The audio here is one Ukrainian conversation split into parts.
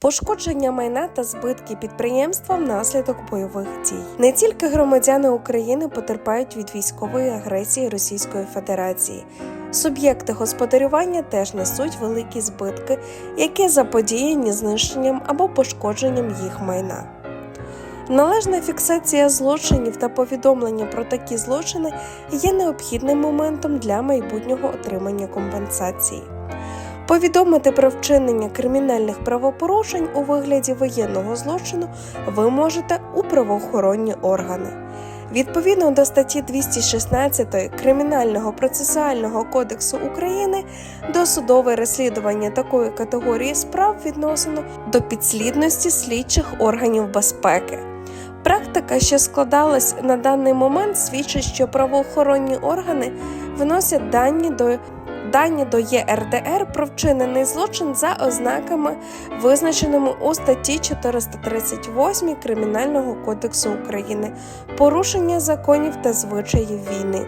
Пошкодження майна та збитки підприємства внаслідок бойових дій. Не тільки громадяни України потерпають від військової агресії Російської Федерації. Суб'єкти господарювання теж несуть великі збитки, які заподіяні знищенням або пошкодженням їх майна. Належна фіксація злочинів та повідомлення про такі злочини є необхідним моментом для майбутнього отримання компенсації. Повідомити про вчинення кримінальних правопорушень у вигляді воєнного злочину ви можете у правоохоронні органи. Відповідно до статті 216 Кримінального процесуального кодексу України досудове розслідування такої категорії справ відносено до підслідності слідчих органів безпеки. Практика, що складалась на даний момент, свідчить, що правоохоронні органи вносять дані до дані до ЄРДР про вчинений злочин за ознаками, визначеними у статті 438 Кримінального кодексу України порушення законів та звичаїв війни.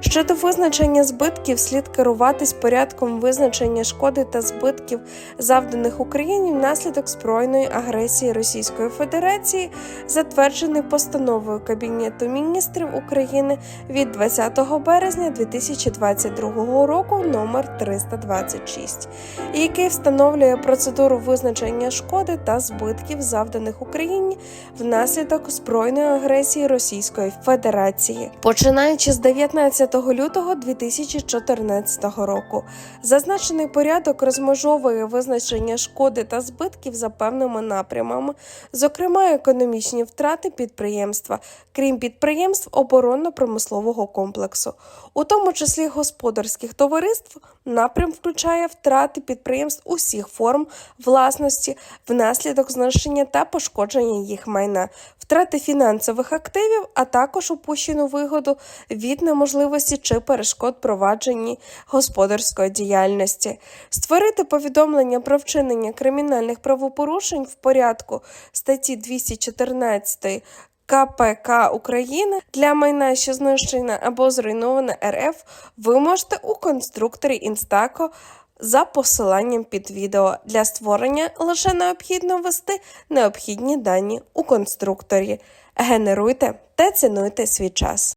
Щодо визначення збитків, слід керуватись порядком визначення шкоди та збитків, завданих Україні внаслідок збройної агресії Російської Федерації, затверджений постановою Кабінету міністрів України від 20 березня 2022 року номер 326, який встановлює процедуру визначення шкоди та збитків, завданих Україні внаслідок збройної агресії Російської Федерації, починаючи з 19 лютого 2014 року. Зазначений порядок розмежовує визначення шкоди та збитків за певними напрямами, зокрема економічні втрати підприємства, крім підприємств оборонно-промислового комплексу, у тому числі господарських товариств. Напрям включає втрати підприємств усіх форм власності внаслідок знищення та пошкодження їх майна, втрати фінансових активів, а також упущену вигоду від неможливості чи перешкод провадженні господарської діяльності, створити повідомлення про вчинення кримінальних правопорушень в порядку статті 214 КПК України для майна, що знищена або зруйнована РФ, ви можете у конструкторі Інстако за посиланням під відео. Для створення лише необхідно ввести необхідні дані у конструкторі. Генеруйте та цінуйте свій час.